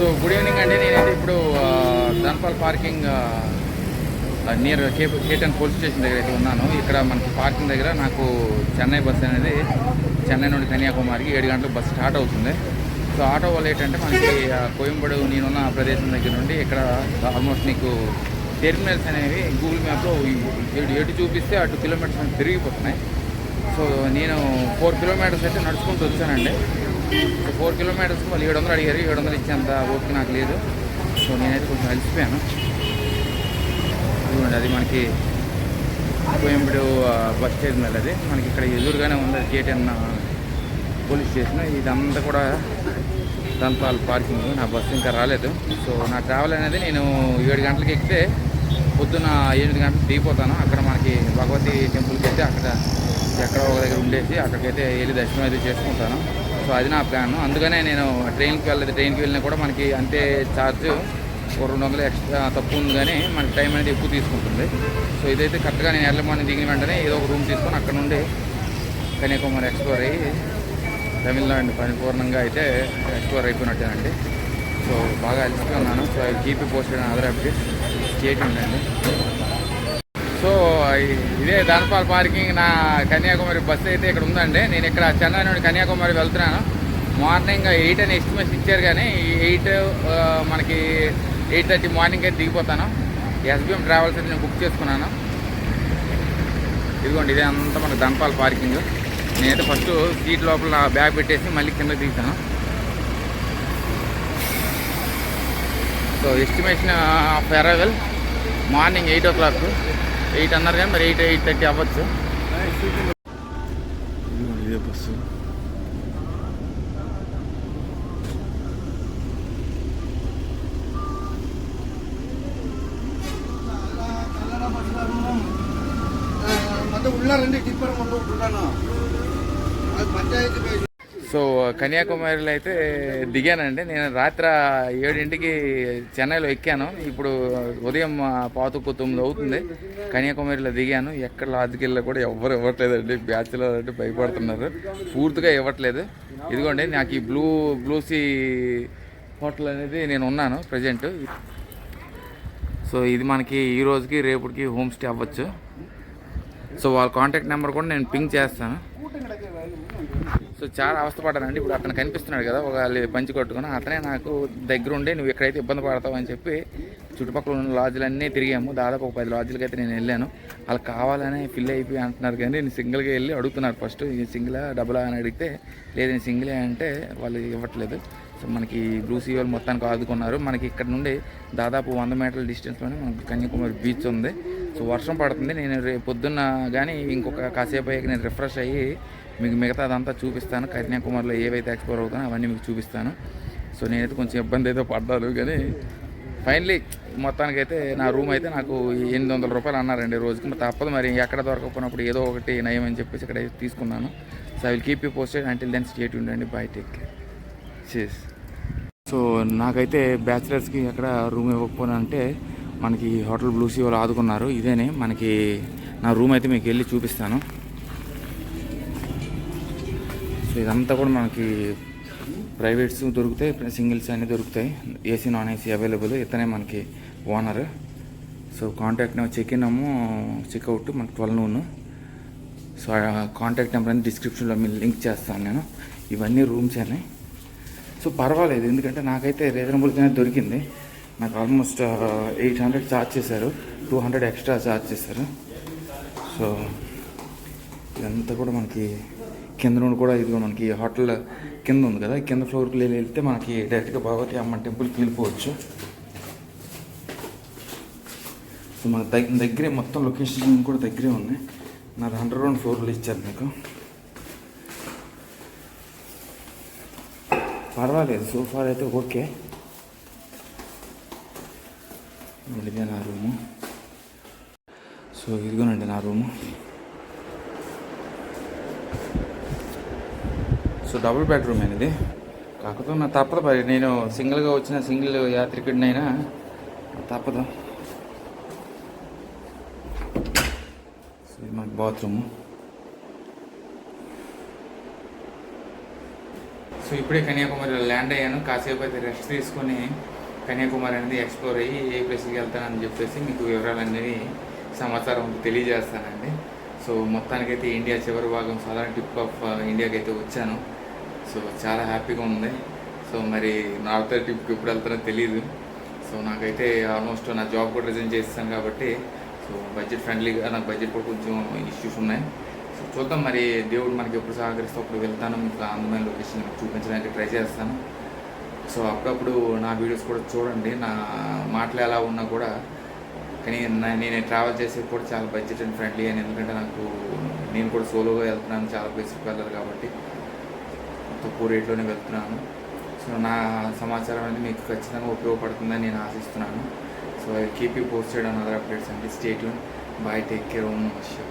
So good evening అండి నేనైతే ఇప్పుడు ధన్పాల్ పార్కింగ్ నియర్ కే కేటన్ పోలీస్ స్టేషన్ దగ్గర అయితే ఉన్నాను. ఇక్కడ మనకి పార్కింగ్ దగ్గర నాకు చెన్నై బస్ అనేది చెన్నై నుండి కన్యాకుమారికి ఏడు గంటలకు బస్సు స్టార్ట్ అవుతుంది. సో ఆటో వాళ్ళు ఏంటంటే మనకి కోయంబడు నేనున్న ప్రదేశం దగ్గర నుండి ఇక్కడ ఆల్మోస్ట్ నీకు టెర్మినల్స్ అనేవి గూగుల్ మ్యాప్లో ఎటు చూపిస్తే అటు కిలోమీటర్స్ అని పెరిగిపోతున్నాయి సో నేను ఫోర్ కిలోమీటర్స్ అయితే నడుచుకుంటూ వచ్చానండి. ఫోర్ కిలోమీటర్స్ వాళ్ళు ఏడు వందలు అడిగారు. ఏడు వందలు ఇచ్చేంత ఓపిక నాకు లేదు. సో నేనైతే కొంచెం అలసిపోయాను. చూడండి అది మనకి కోయంబడు బస్ స్టేషన్ అది. మనకి ఇక్కడ ఎదురుగానే ఉంది కేటీఎన్ పోలీస్ స్టేషన్. ఇదంతా కూడా దంతాల్ పార్కింగ్. నా బస్సు ఇంకా రాలేదు. సో నా ట్రావెల్ అనేది నేను ఏడు గంటలకు ఎక్కితే పొద్దున్న ఎనిమిది గంటలకు దిగిపోతాను. అక్కడ మనకి భగవతి టెంపుల్కి అయితే అక్కడ ఎక్కడో ఒక దగ్గర ఉండేసి అక్కడికైతే వెళ్ళి దర్శనం అయితే చేసుకుంటాను. సో అది నా ప్లాన్. అందుకనే నేను ట్రైన్కి వెళ్ళదు ట్రైన్కి వెళ్ళినా కూడా మనకి అంతే ఛార్జ్ ఒక రెండు వందలు ఎక్స్ట్రా తక్కువ ఉంది కానీ మనకి టైం అనేది ఎక్కువ తీసుకుంటుంది. సో ఇదైతే కరెక్ట్గా నేను ఎర్లీ మార్నింగ్ దిగిన వెంటనే ఏదో ఒక రూమ్ తీసుకొని అక్కడ నుండి కన్యాకుమారి ఎక్స్ప్లోర్ అయ్యి తమిళనాడు పరిపూర్ణంగా అయితే ఎక్స్ప్లోర్ అయిపోయినట్టేనండి. సో బాగా అలసిపోయి ఉన్నాను. So I keep posted other updates చేయండి ఉండండి సో ఇదే దానపాల్ పార్కింగ్ నా కన్యాకుమారి బస్సు అయితే ఇక్కడ ఉందండి. నేను ఇక్కడ చెన్నై నుండి కన్యాకుమారి వెళ్తున్నాను. మార్నింగ్ ఎయిట్ అని ఎస్టిమేషన్ ఇచ్చారు కానీ ఎయిట్ మనకి ఎయిట్ థర్టీ మార్నింగ్ అయితే దిగిపోతాను. ఎస్బిఎం ట్రావెల్స్ అయితే నేను బుక్ చేసుకున్నాను. ఇదిగోండి ఇదే అంతా మనకి దంపాల్ పార్కింగ్. నేనైతే ఫస్ట్ సీట్ లోపల నా బ్యాగ్ పెట్టేసి మళ్ళీ కింద దిగుతాను. So estimation of arrival morning eight o'clock. Eight అన్నారు కానీ మరి ఎయిట్ ఎయిట్ థర్టీ అవ్వచ్చు బస్సు உள்ள ரெண்டு டிப்பர் கொண்டு விட்டுருக்கானா அது பஞ்சாயத்து பேசி సో కన్యాకుమారిలో అయితే దిగానండి. నేను రాత్రి ఏడింటికి చెన్నైలో ఎక్కాను. ఇప్పుడు ఉదయం పాతుకు తొమ్మిది అవుతుంది. కన్యాకుమారిలో దిగాను. ఎక్కడ లాడ్జ్కి కూడా ఎవ్వరు ఇవ్వట్లేదండి. బ్యాచులర్ అంటే భయపడుతున్నారు. పూర్తిగా ఇవ్వట్లేదు. ఇదిగోండి నాకు ఈ బ్లూ బ్లూసీ హోటల్ అనేది నేను ఉన్నాను ప్రజెంట్. సో ఇది మనకి ఈ రోజుకి రేపటికి హోమ్ స్టే అవ్వచ్చు. సో వాళ్ళ కాంటాక్ట్ నెంబర్ కూడా నేను పింక్ చేస్తాను. సో చాలా అవస్థపడ్డానండి. ఇప్పుడు అతను కనిపిస్తున్నాడు కదా ఒక పంచి కొట్టుకుని అతనే నాకు దగ్గర ఉండే నువ్వు ఎక్కడైతే ఇబ్బంది పడతావు అని చెప్పి చుట్టుపక్కల ఉన్న లాడ్జులన్నీ తిరిగాము. దాదాపు ఒక పది లాడ్జ్లకి అయితే నేను వెళ్ళాను. వాళ్ళకి కావాలని ఫిల్ అయిపోయి అంటున్నారు కానీ నేను సింగిల్గా వెళ్ళి అడుగుతున్నారు ఫస్ట్ ఈ సింగిలా డబులా అని అడిగితే లేదు నేను సింగిలే అంటే వాళ్ళు ఇవ్వట్లేదు. సో మనకి బ్రూసీ వాళ్ళు మొత్తానికి ఆదుకున్నారు. మనకి ఇక్కడ నుండి దాదాపు వంద మీటర్ల డిస్టెన్స్లోనే మనకి కన్యాకుమారి బీచ్ ఉంది. సో వర్షం పడుతుంది. నేను రేపు పొద్దున్న కానీ ఇంకొక కాసేపు అయ్యాక నేను రిఫ్రెష్ అయ్యి మీకు మిగతా అదంతా చూపిస్తాను. కన్యాకుమారిలో ఏవైతే ఎక్స్ప్లోర్ అవుతానో అవన్నీ మీకు చూపిస్తాను. సో నేనైతే కొంచెం ఇబ్బంది అయితే పడ్డాను కానీ ఫైనలీ మొత్తానికైతే నా రూమ్ అయితే నాకు ఎనిమిది వందల రూపాయలు అన్నారండి రోజుకి. మరి తప్పదు మరి ఎక్కడ దొరకకపోయినప్పుడు ఏదో ఒకటి నయం అని చెప్పేసి ఇక్కడ తీసుకున్నాను. So I will keep you posted until then state ఉండండి బై టేక్ కేర్ చేస్ సో నాకైతే బ్యాచిలర్స్కి ఎక్కడ రూమ్ ఇవ్వకపోయినా అంటే మనకి హోటల్ బ్లూసీ వాళ్ళు ఆదుకున్నారు. ఇదేనే మనకి నా రూమ్ అయితే మీకు వెళ్ళి చూపిస్తాను. సో ఇదంతా కూడా మనకి ప్రైవేట్స్ దొరుకుతాయి సింగిల్స్ అన్నీ దొరుకుతాయి. ఏసీ నాన్ ఏసీ అవైలబుల్ ఇతనే మనకి owner. So contact number check in ఏమో చెక్అవుట్ మనకి twelve noon. So contact number అని డిస్క్రిప్షన్లో మీరు లింక్ చేస్తాను నేను. ఇవన్నీ రూమ్స్ అన్నీ. సో పర్వాలేదు ఎందుకంటే నాకైతే రీజనబుల్గానే దొరికింది. నాకు ఆల్మోస్ట్ ఎయిట్ హండ్రెడ్ ఛార్జ్ చేశారు. టూ హండ్రెడ్ ఎక్స్ట్రా ఛార్జ్ చేశారు. సో ఇదంతా కూడా మనకి కింద నుండి కూడా ఇదిగో మనకి హోటల్ కింద ఉంది కదా కింద ఫ్లోర్కి వెళ్ళి వెళ్తే మనకి డైరెక్ట్గా భగవతి అమ్మ టెంపుల్కి వెళ్ళిపోవచ్చు. సో మన దగ్గర దగ్గరే మొత్తం లొకేషన్ కూడా దగ్గరే ఉంది. నాకు అండర్ గ్రౌండ్ ఫ్లోర్లు ఇచ్చారు మీకు. పర్వాలేదు సోఫా అయితే ఓకే ఇదే నా రూము సో ఇదిగోనండి నా రూము. సో డబుల్ బెడ్రూమ్ అనేది కాకపోతే నా తప్పదు మరి. నేను సింగిల్గా వచ్చిన సింగిల్ యాత్రికుడినైనా తప్పదు. సో ఇది మనకి బాత్రూమ్. సో ఇప్పుడే కన్యాకుమారిలో ల్యాండ్ అయ్యాను. కాసేపు అయితే రెస్ట్ తీసుకొని కన్యాకుమారి అనేది ఎక్స్ప్లోర్ అయ్యి ఏ ప్లేస్కి వెళ్తానని చెప్పేసి మీకు వివరాలన్నీ సమాచారం తెలియజేస్తానండి. సో మొత్తానికైతే ఇండియా చివరి భాగం. సాధారణ టిప్ ఆఫ్ ఇండియాకి అయితే వచ్చాను. సో చాలా హ్యాపీగా ఉంది. సో మరి నార్త్ ట్రిప్కి ఎప్పుడు వెళ్తానో తెలియదు సో నాకైతే ఆల్మోస్ట్ నా జాబ్ కూడా రిజైన్ చేస్తాను కాబట్టి సో బడ్జెట్ ఫ్రెండ్లీగా నాకు బడ్జెట్ కూడా కొంచెం ఇష్యూస్ ఉన్నాయి. సో చూద్దాం మరి దేవుడు మనకి ఎప్పుడు సహకరిస్తే అప్పుడు వెళ్తాను. మీకు అందమైన లొకేషన్ చూపించడానికి ట్రై చేస్తాను. సో అప్పుడప్పుడు నా వీడియోస్ కూడా చూడండి. నా మాటలు ఎలా ఉన్నా కూడా కానీ నేను ట్రావెల్ చేసేది కూడా చాలా బడ్జెట్ అండ్ ఫ్రెండ్లీ అని. ఎందుకంటే నాకు నేను కూడా సోలోగా వెళ్తున్నాను. చాలా ప్లేస్కి వెళ్ళాలి కాబట్టి. తక్కువ రేట్లోనే వెళ్తున్నాను. సో నా సమాచారం అనేది మీకు ఖచ్చితంగా ఉపయోగపడుతుందని నేను ఆశిస్తున్నాను. So I keep you posted on other updates అండి. స్టేట్ బాయ్ టేక్ కేర్ ఓన్ నమస్తే